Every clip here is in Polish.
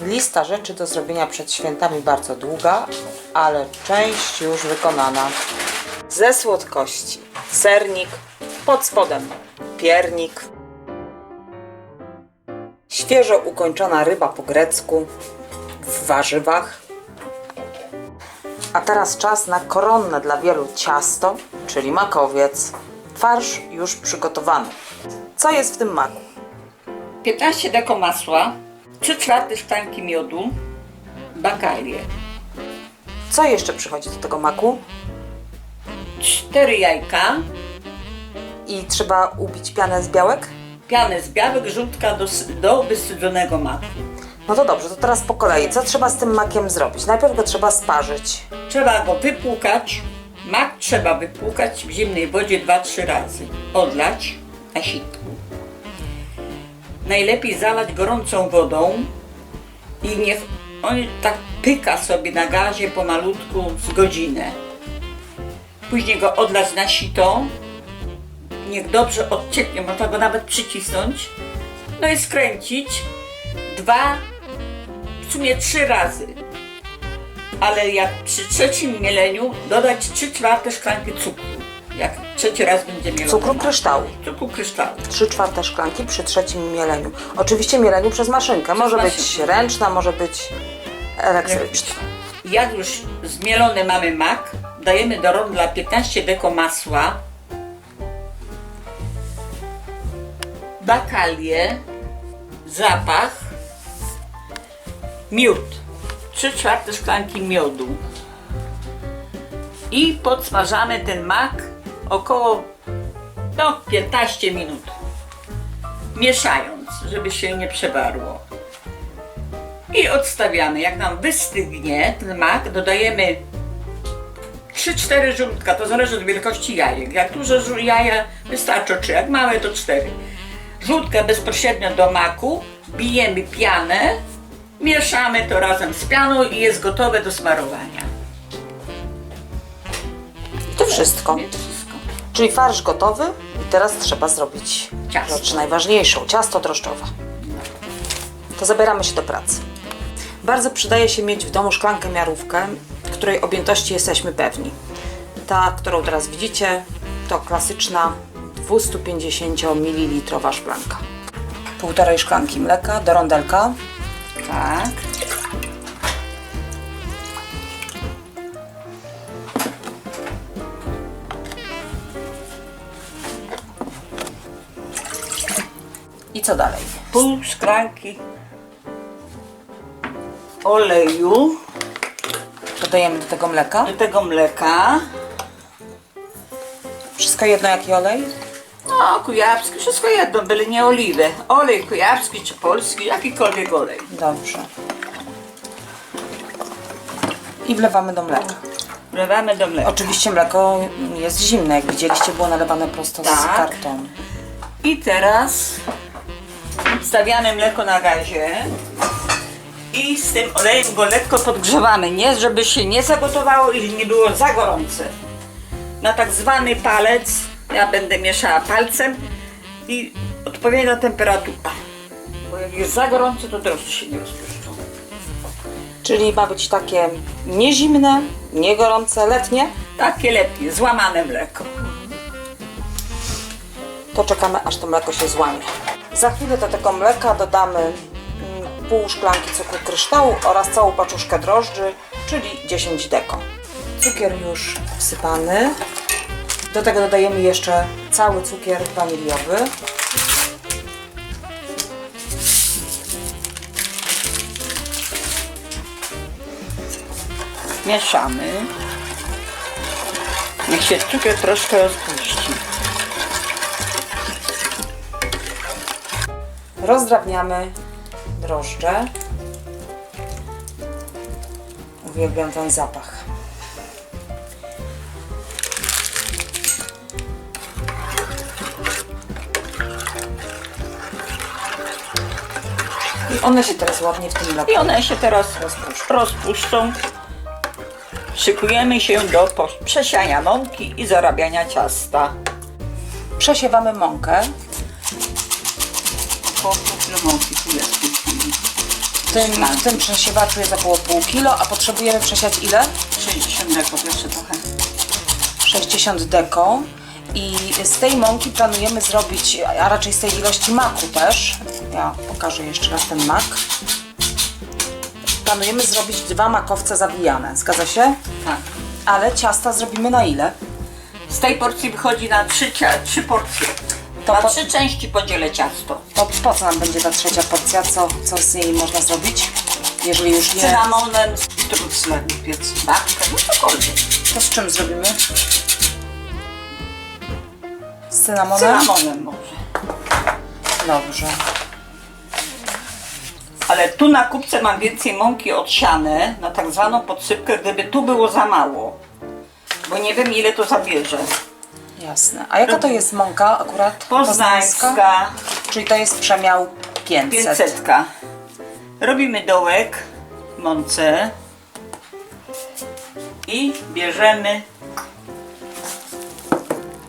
Lista rzeczy do zrobienia przed świętami bardzo długa, ale część już wykonana. Ze słodkości sernik, pod spodem piernik, świeżo ukończona ryba po grecku w warzywach. A teraz czas na koronne dla wielu ciasto, czyli makowiec. Farsz już przygotowany. Co jest w tym maku? 15 deko masła, 3 czwarte szklanki miodu, bakalię, Co jeszcze przychodzi do tego maku? 4 jajka, I trzeba ubić pianę z białek? pianę z białek, żółtka do, s- do wystydzonego maku. No to dobrze, to teraz po kolei. Co trzeba z tym makiem zrobić? Najpierw go trzeba sparzyć. Trzeba go wypłukać. Mak trzeba wypłukać w zimnej wodzie 2-3 razy. Odlać na sitku. Najlepiej zalać gorącą wodą i niech on tak pyka sobie na gazie pomalutku z godzinę. Później go odlać na sito. Niech dobrze odcieknie, można go nawet przycisnąć. No i skręcić dwa, w sumie trzy razy ale jak przy trzecim mieleniu dodać 3 czwarte szklanki cukru. Jak trzeci raz będzie mielony. Cukru kryształu. Cukru kryształu. 3 czwarte szklanki przy trzecim mieleniu. Oczywiście mieleniu przez maszynkę. może być maszynkę. ręczna, może być elektryczna. Jak już zmielony mamy mak, dajemy do rondla 15 deko masła, bakalię, zapach, miód, 3 czwarte szklanki miodu i podsmażamy ten mak około no, 15 minut, mieszając, żeby się nie przebarło. I odstawiamy. Jak nam wystygnie ten mak, dodajemy 3-4 żółtka, to zależy od wielkości jajek. Jak duże jaja wystarczą 3, jak małe to 4. Żółtka bezpośrednio do maku, bijemy pianę, mieszamy to razem z pianą i jest gotowe do smarowania. To wszystko. Czyli farsz gotowy i teraz trzeba zrobić Ciasto. rzecz najważniejszą, ciasto drożdżowe. To zabieramy się do pracy. Bardzo przydaje się mieć w domu szklankę miarówkę, której objętości jesteśmy pewni. Ta, którą teraz widzicie, to klasyczna 250 ml szklanka. Półtorej szklanki mleka do rondelka, Tak. Co dalej? Pół szklanki oleju Dodajemy do tego mleka. do tego mleka. Wszystko jedno jaki olej? No, kujawski, wszystko jedno, byle nie oliwę. Olej kujawski czy polski, jakikolwiek olej. Dobrze. I wlewamy do mleka. Wlewamy do mleka. Oczywiście mleko jest zimne, jak widzieliście było nalewane prosto z Tak. kartonu. I teraz stawiamy mleko na gazie i z tym olejem go lekko podgrzewamy, nie żeby się nie zagotowało i nie było za gorące. Na tak zwany palec, ja będę mieszała palcem i odpowiednia temperatura. Bo jak jest za gorące, to drożdże się nie rozpuszczą. Czyli ma być takie nie zimne, nie gorące, letnie. Takie letnie, złamane mleko. To czekamy aż to mleko się złamie. Za chwilę do tego mleka dodamy mm, pół szklanki cukru kryształu oraz całą paczuszkę drożdży, czyli 10 deko. Cukier już wsypany. Do tego dodajemy jeszcze cały cukier waniliowy. Mieszamy. Niech się cukier troszkę rozpuści. Rozdrabniamy drożdże. Uwielbiam ten zapach. I one się teraz ładnie w tym mleku I one się teraz rozpuszczą. rozpuszczą. Szykujemy się do przesiania mąki i zarabiania ciasta. Przesiewamy mąkę. Po pół mąki tu jest w tej chwili. To tym, w tym przesiewaczu jest około pół kilo, a potrzebujemy przesiać ile? 60 deków jeszcze trochę. 60 deko. I z tej mąki planujemy zrobić, a raczej z tej ilości maku też. Ja pokażę jeszcze raz ten mak. Planujemy zrobić dwa makowce zawijane, zgadza się? Tak. Ale ciasta zrobimy na ile? Z tej porcji wychodzi na trzy, trzy porcje. To na po- trzy części podzielę ciasto. To po co nam będzie ta trzecia porcja? Co, co z niej można zrobić? Jeżeli już nie... Cynamonem, z truclem piec. Babkę, no cokolwiek. To z czym zrobimy? Z cynamonem? Cynamonem może. Dobrze. Ale tu na kupce mam więcej mąki odsiane na tak zwaną podsypkę, gdyby tu było za mało. Bo nie wiem ile to zabierze. Jasne. A jaka to jest mąka akurat? Poznańska, Czyli to jest przemiał 500. 500. Robimy dołek w mące i bierzemy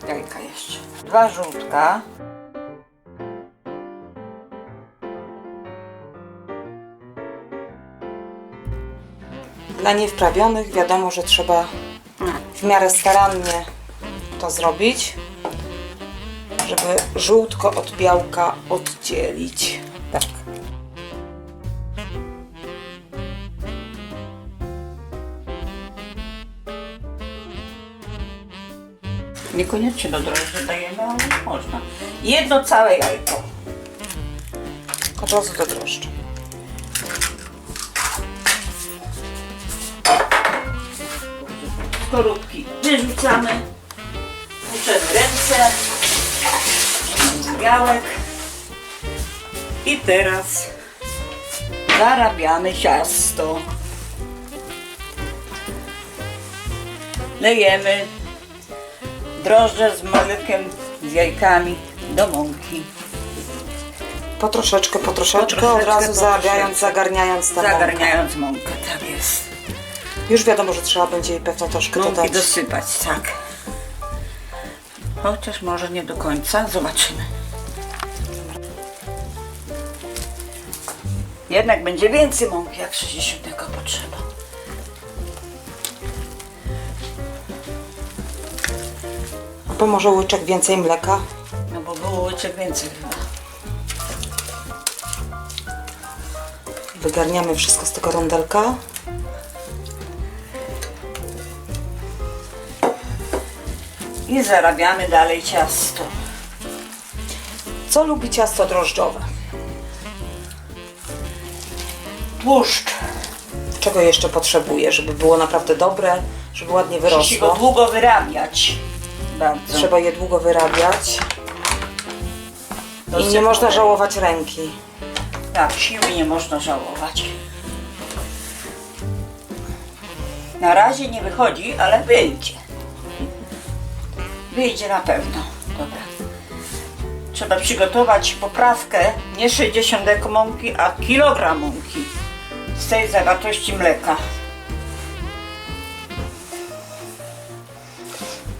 jajka jeszcze. Dwa żółtka. Dla niewprawionych wiadomo, że trzeba w miarę starannie to zrobić, żeby żółtko od białka oddzielić. Tak. Niekoniecznie do drożdży dajemy, ale można. Jedno całe jajko. Od razu do drożdży. Skorupki wyrzucamy. Puszczemy ręce. Białek. I teraz zarabiamy ciasto. Lejemy drożdże z mlekiem, z jajkami do mąki. Po troszeczkę, po troszeczkę, Po od troszeczkę, razu po zarabiając, zagarniając tę. Zagarniając mąkę, tak jest. Już wiadomo, że trzeba będzie jej pewno troszkę Mąki dodać. dosypać, tak. Chociaż może nie do końca, zobaczymy. Jednak będzie więcej mąki jak 60 potrzeba. A pomoże łyczek więcej mleka? No bo było łyczek więcej chyba. Wygarniamy wszystko z tego rondelka. I zarabiamy dalej ciasto. Co lubi ciasto drożdżowe? Tłuszcz. Czego jeszcze potrzebuje, żeby było naprawdę dobre, żeby ładnie Musi go wyrosło? długo wyrabiać. Bardzo. Trzeba je długo wyrabiać i nie można żałować ręki. Tak, siły nie można żałować. Na razie nie wychodzi, ale wyjdzie. Wyjdzie na pewno. Dobra. Trzeba przygotować poprawkę, nie 60 deko mąki, a kilogram mąki z tej zawartości mleka.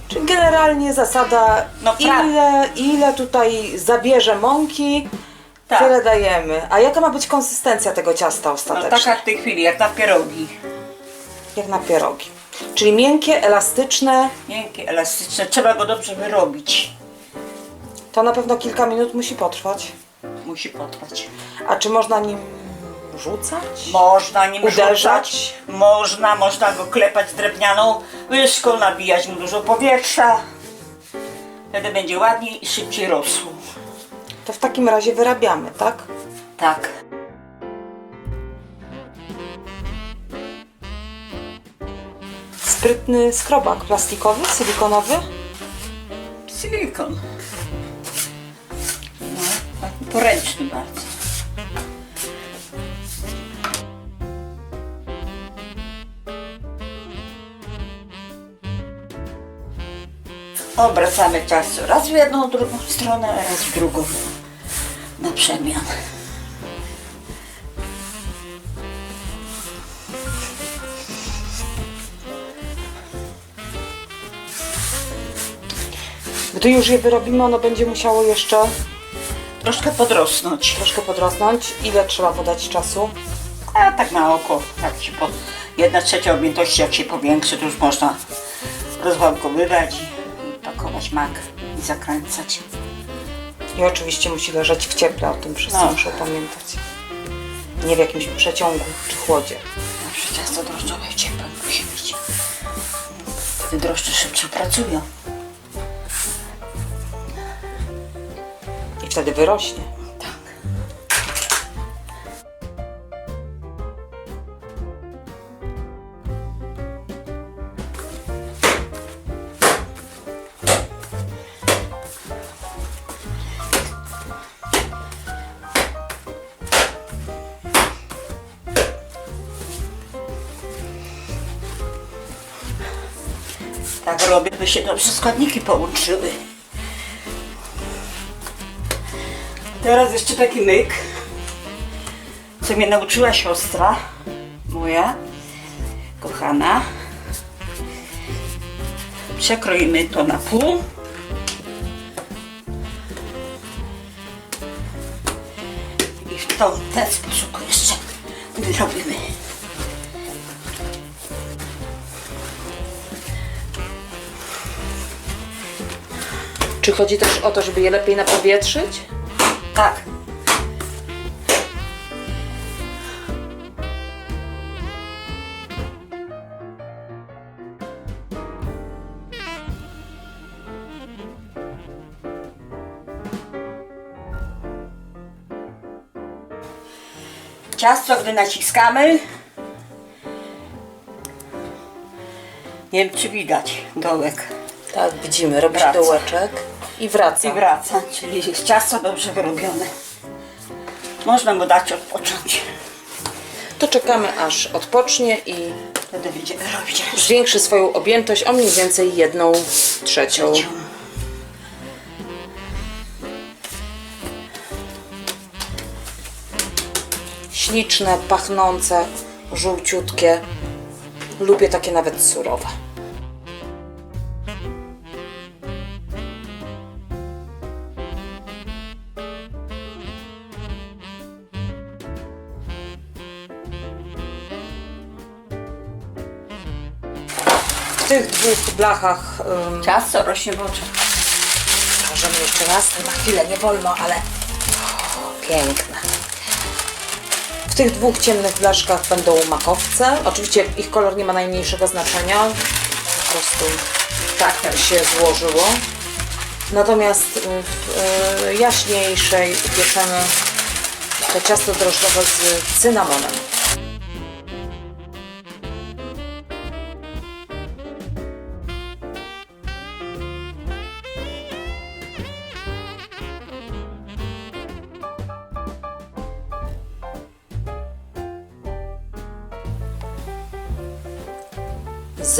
Czyli generalnie zasada, No, ile, ile tutaj zabierze mąki, Tak. tyle dajemy. A jaka ma być konsystencja tego ciasta No ostatecznie? taka w tej chwili, jak na pierogi. Jak na pierogi. Czyli miękkie, elastyczne, Miękkie, elastyczne. Trzeba go dobrze wyrobić. to na pewno kilka minut musi potrwać. Musi potrwać. A czy można nim rzucać? Można nim Uderzać? rzucać, można, można go klepać drewnianą łyżką, nabijać mu dużo powietrza. Wtedy będzie ładniej i szybciej rosło. To w takim razie wyrabiamy, tak? Tak. Sprytny skrobak plastikowy, silikonowy. Silikon. No, poręczny bardzo. Obracamy ciasto raz w jedną, drugą stronę, raz w drugą. Na przemian. Gdy już je wyrobimy, ono będzie musiało jeszcze Troszkę podrosnąć. troszkę podrosnąć. Ile trzeba podać czasu? A tak na oko, jak się po, jedna trzecia objętości, jak się powiększy, to już można rozwałkowywać i, pakować mak i zakręcać. I oczywiście musi leżeć w cieple, o tym wszyscy No. muszą pamiętać. Nie w jakimś przeciągu czy chłodzie. Zawsze ciasto drożdżowe w ciepłym musi być. Wtedy drożdże szybciej pracują. Wtedy wyrośnie. Tak. Robię, by się dobrze składniki połączyły. Teraz jeszcze taki myk, co mnie nauczyła siostra moja, kochana. Przekroimy to na pół. I w to, ten sposób jeszcze wyrobimy. Czy chodzi też o to, żeby je lepiej napowietrzyć? Tak. Ciasto, gdy naciskamy, nie wiem czy widać dołek Tak, widzimy. Robi się dołeczek i wraca. i wraca, czyli jest ciasto dobrze wyrobione. Można mu dać odpocząć. To czekamy aż odpocznie i Wtedy będziemy robić zwiększy swoją objętość o mniej więcej jedną trzecią. Śliczne, pachnące, żółciutkie. Lubię takie nawet surowe. Dwóch blachach ym, Ciasto rośnie w oczach. Możemy jeszcze raz, na chwilę, nie wolno, ale o, piękne. W tych dwóch ciemnych blaszkach będą makowce. Oczywiście ich kolor nie ma najmniejszego znaczenia. Po prostu tak się złożyło. Natomiast w y, jaśniejszej upieczemy to ciasto drożdżowe z cynamonem.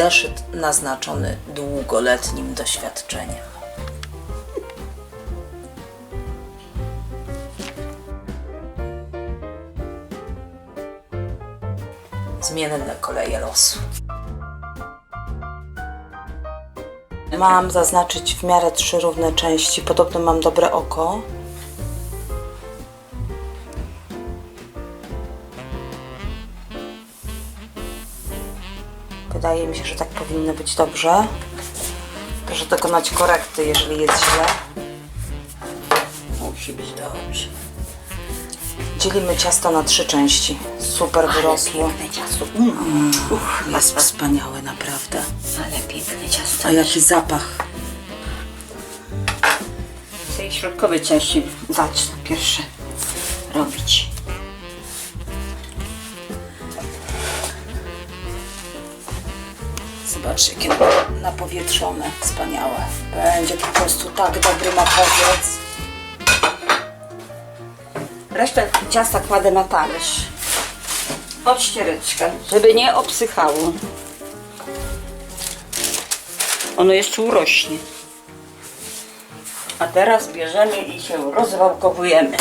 Zeszyt naznaczony długoletnim doświadczeniem. Zmienne koleje losu. Mam zaznaczyć w miarę trzy równe części. Podobno mam dobre oko. Wydaje mi się, że tak powinno być dobrze. Proszę dokonać korekty, jeżeli jest źle. Musi być dobrze. Dzielimy ciasto na trzy części. Super wyrosło. Piękne ciasto. Mm. Uff, Jest wspaniałe, naprawdę. ale piękne ciasto. A jaki zapach. Z tej środkowej części zacznę pierwsze robić. Jakie napowietrzone. Wspaniałe. Będzie po prostu tak dobry makowiec. Resztę ciasta kładę na talerz. Pod ściereczkę, żeby nie obsychało. Ono jeszcze urośnie. A teraz bierzemy i się rozwałkowujemy.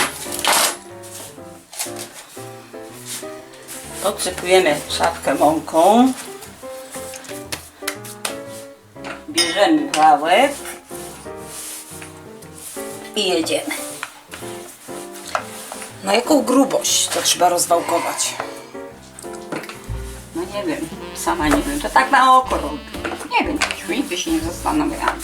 Podsypujemy szafkę mąką. Wałek i jedziemy. Na jaką grubość to trzeba rozwałkować? nie wiem, sama nie wiem, to tak na oko robi. Nie wiem, nigdy się nie zastanawiałam.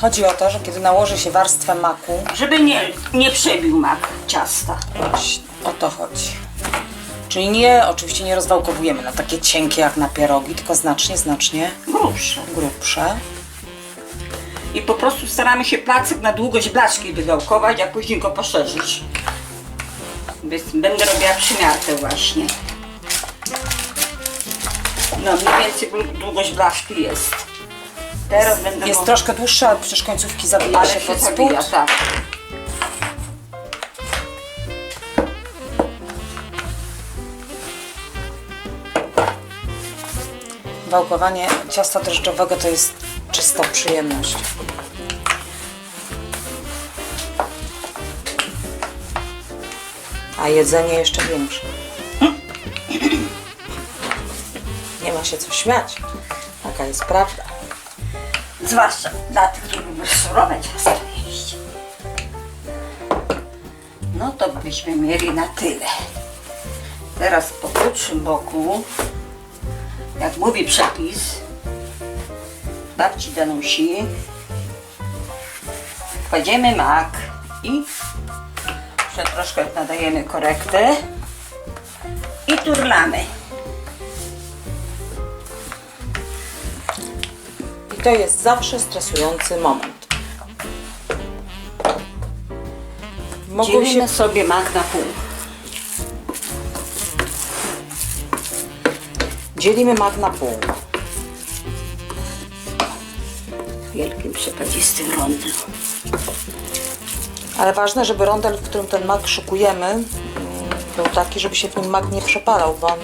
Chodzi o to, że kiedy nałoży się warstwę maku, Żeby nie, nie przebił mak ciasta. właśnie o to chodzi. Czyli nie, oczywiście nie rozwałkowujemy na takie cienkie jak na pierogi, tylko znacznie, znacznie Grubsze. grubsze. I po prostu staramy się placek na długość blaszki wydałkować, a później go poszerzyć. Więc Będę robiła przymiarkę właśnie. No mniej więcej dłu- długość blaszki jest. Teraz będę Jest troszkę dłuższa, ale przecież końcówki zawija ale się pod spód. zabija, tak. Wałkowanie ciasta drożdżowego to jest czysta przyjemność. A jedzenie jeszcze większe. Nie ma się co śmiać. Taka jest prawda. Zwłaszcza dla tych, którzy lubią surowe ciasto jeść. No to byśmy mieli na tyle. Teraz po krótszym boku, jak mówi przepis, babci Danusi, kładziemy mak i jeszcze troszkę nadajemy korektę i turlamy. I to jest zawsze stresujący moment. Mogą Dzielimy się sobie mak na pół. Dzielimy mak na pół. Wielkim przepadzistym rondem. Ale ważne, żeby rondel, w którym ten mak szykujemy, mm, był taki, żeby się w nim mak nie przepalał, bo on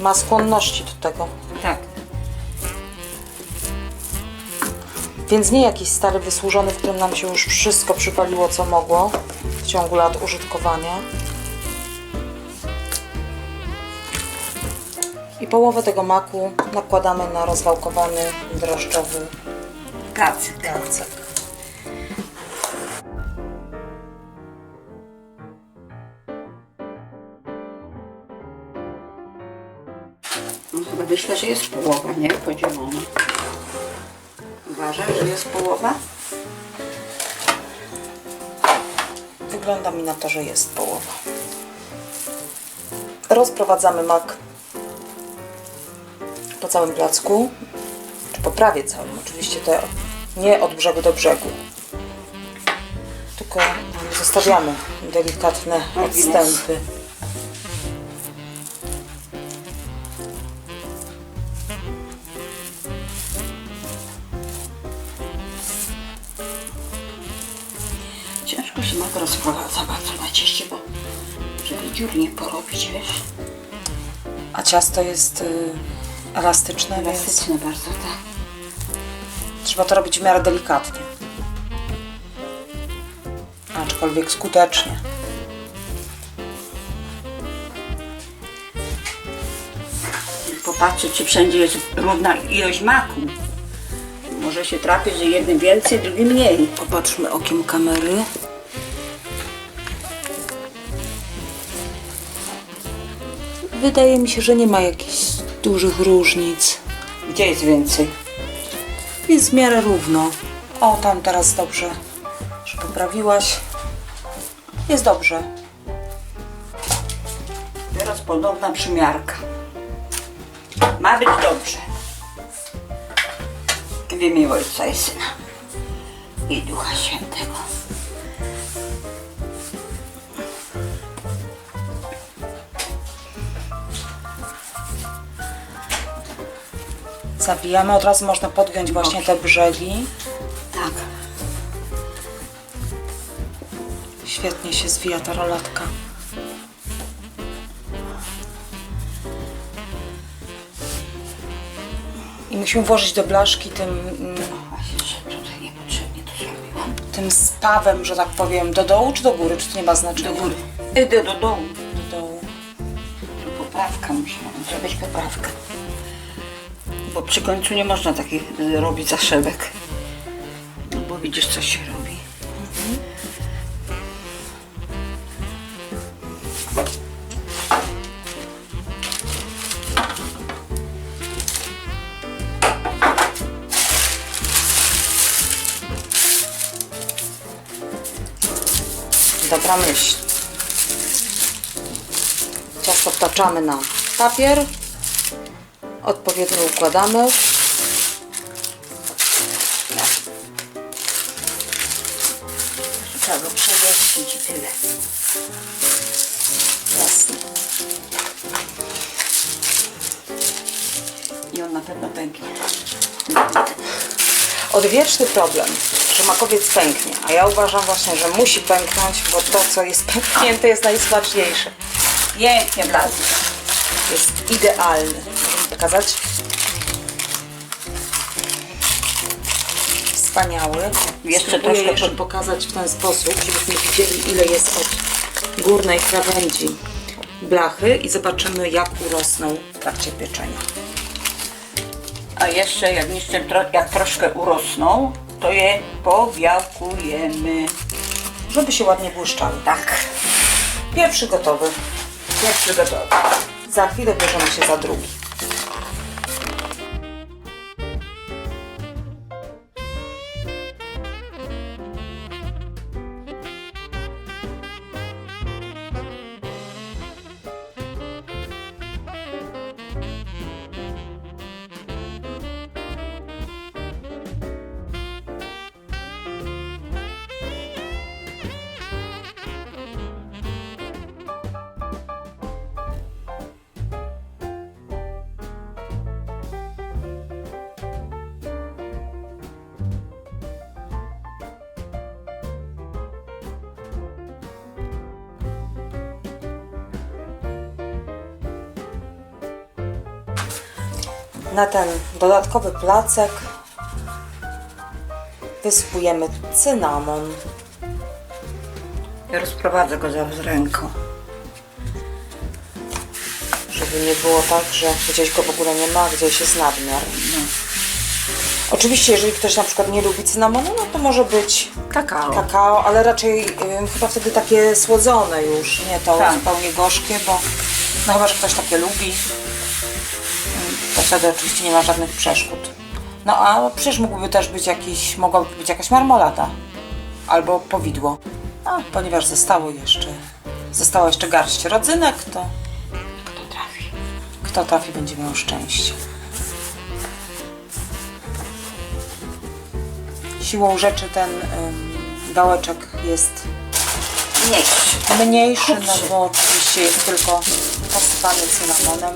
ma skłonności do tego. Tak. Więc nie jakiś stary, wysłużony, w którym nam się już wszystko przypaliło, co mogło w ciągu lat użytkowania. Połowę tego maku nakładamy na rozwałkowany drożdżowy garcek. No chyba myślę, że jest połowa, nie? Podzielona. Uważasz, że jest połowa? Wygląda mi na to, że jest połowa. Rozprowadzamy mak po całym placku, czy po prawie całym. Oczywiście to nie od brzegu do brzegu, tylko zostawiamy delikatne odstępy. Ciężko się mak rozprowadza bardzo na cieście, bo żeby dziur nie porobić, wiesz? A ciasto jest y, elastyczne, więc Elastyczne bardzo, tak. trzeba to robić w miarę delikatnie. Aczkolwiek skutecznie. Popatrzeć, czy wszędzie jest równa ilość maku. Może się trafić, że jednym więcej, drugi mniej. Popatrzmy okiem kamery. Wydaje mi się, że nie ma jakichś dużych różnic. Gdzie jest więcej? Jest w miarę równo. O, tam teraz dobrze, że poprawiłaś. Jest dobrze. Teraz ponowna przymiarka. Ma być dobrze. W imię Ojca i Syna i Ducha Świętego. Zawijamy, od razu można podgiąć właśnie te brzegi. Tak. Świetnie się zwija ta rolatka. I musimy włożyć do blaszki tym, mm, zrobiłam. tym spawem, że tak powiem, do dołu czy do góry? Czy to nie ma znaczenia? Do góry. Idę do domu. Do dołu. Tu poprawka musiałam zrobić poprawkę bo przy końcu nie można takich y, robić zaszewek. No bo widzisz, co się robi. Dobra myśl. Ciasto wtaczamy na papier. Odpowiednio układamy. Trzeba go przejeździć i tyle. Jasne. I on na pewno pęknie. Odwieczny problem, że makowiec pęknie, a ja uważam właśnie, że musi pęknąć, bo to, co jest pęknięte, jest najsmaczniejsze. Pięknie wlazł. Jest idealny. Pokazać? Wspaniały. Jeszcze troszkę jeszcze pokazać w ten sposób, żebyśmy widzieli, ile jest od górnej krawędzi blachy i zobaczymy, jak urosną w trakcie pieczenia. A jeszcze jak, jeszcze jak troszkę urosną, to je powiałkujemy. Żeby się ładnie błyszczały. Tak. Pierwszy gotowy. Pierwszy gotowy. Za chwilę bierzemy się za drugi. Na ten dodatkowy placek wysypujemy cynamon. Ja rozprowadzę go zaraz ręką. Żeby nie było tak, że gdzieś go w ogóle nie ma, gdzieś jest nadmiar. Oczywiście, jeżeli ktoś na przykład nie lubi cynamonu, no to może być Kakao. kakao, ale raczej y, chyba wtedy takie słodzone już, nie to Tak. zupełnie gorzkie, bo no chyba, że ktoś takie lubi, wtedy oczywiście nie ma żadnych przeszkód. No a przecież mógłby też być jakiś, mogłaby być jakaś marmolada albo powidło. A ponieważ zostało jeszcze, została jeszcze garść rodzynek, to Kto trafi? kto trafi będzie miał szczęście. Siłą rzeczy ten ym, gałeczek jest Mniejszy. mniejszy, no bo oczywiście jest tylko posypany cynamonem,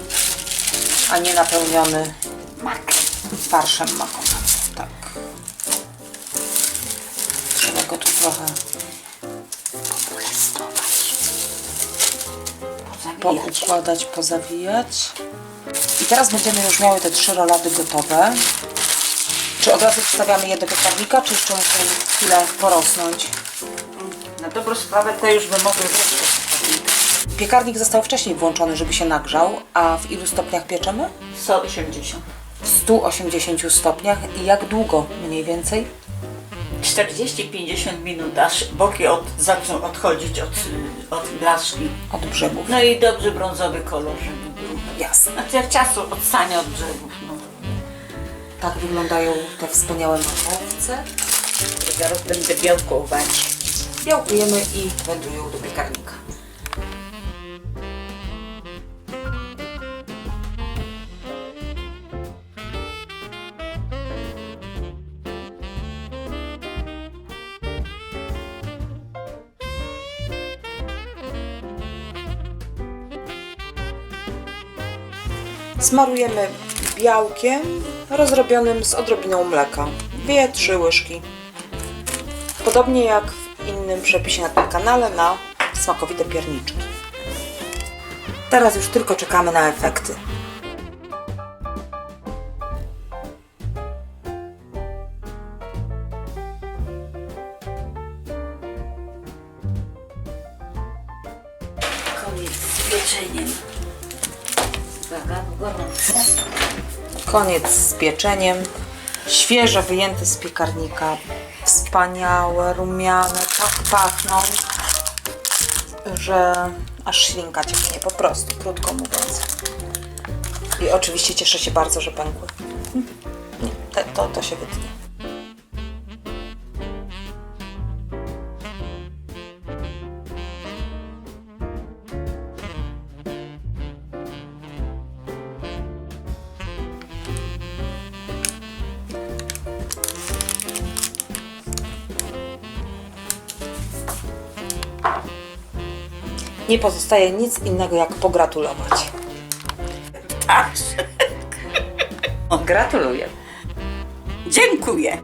a nie napełniony Mak. farszem makowym. Tak. Trzeba go tu trochę poukładać, pozawijać. I teraz będziemy już miały te trzy rolady gotowe. Czy od razu wstawiamy je do piekarnika, czy jeszcze muszą chwilę porosnąć? Na dobrą sprawę to już by mogły. Piekarnik został wcześniej włączony, żeby się nagrzał, a w ilu stopniach pieczemy? 180. W 180 stopniach i jak długo mniej więcej? 40-50 minut, aż boki od, zaczną odchodzić od, od blaszki. Od brzegów. No i dobrze brązowy kolor, żeby był. Jasne. Znaczy jak ciasto odstanie od brzegów. No. Tak wyglądają te wspaniałe makowce. Zaraz będę białkować. Białkujemy i wędrują do piekarnika. Smarujemy białkiem rozrobionym z odrobiną mleka. Dwie, trzy łyżki. Podobnie jak w innym przepisie na tym kanale na smakowite pierniczki. Teraz już tylko czekamy na efekty. Koniec z pieczeniem. Świeżo wyjęte z piekarnika. Wspaniałe, rumiane, tak pachną, że aż ślinka cieknie, po prostu, krótko mówiąc. I oczywiście cieszę się bardzo, że pękły. Nie, to, to się wytnie. Nie pozostaje nic innego jak pogratulować. Tak. Gratuluję. Dziękuję.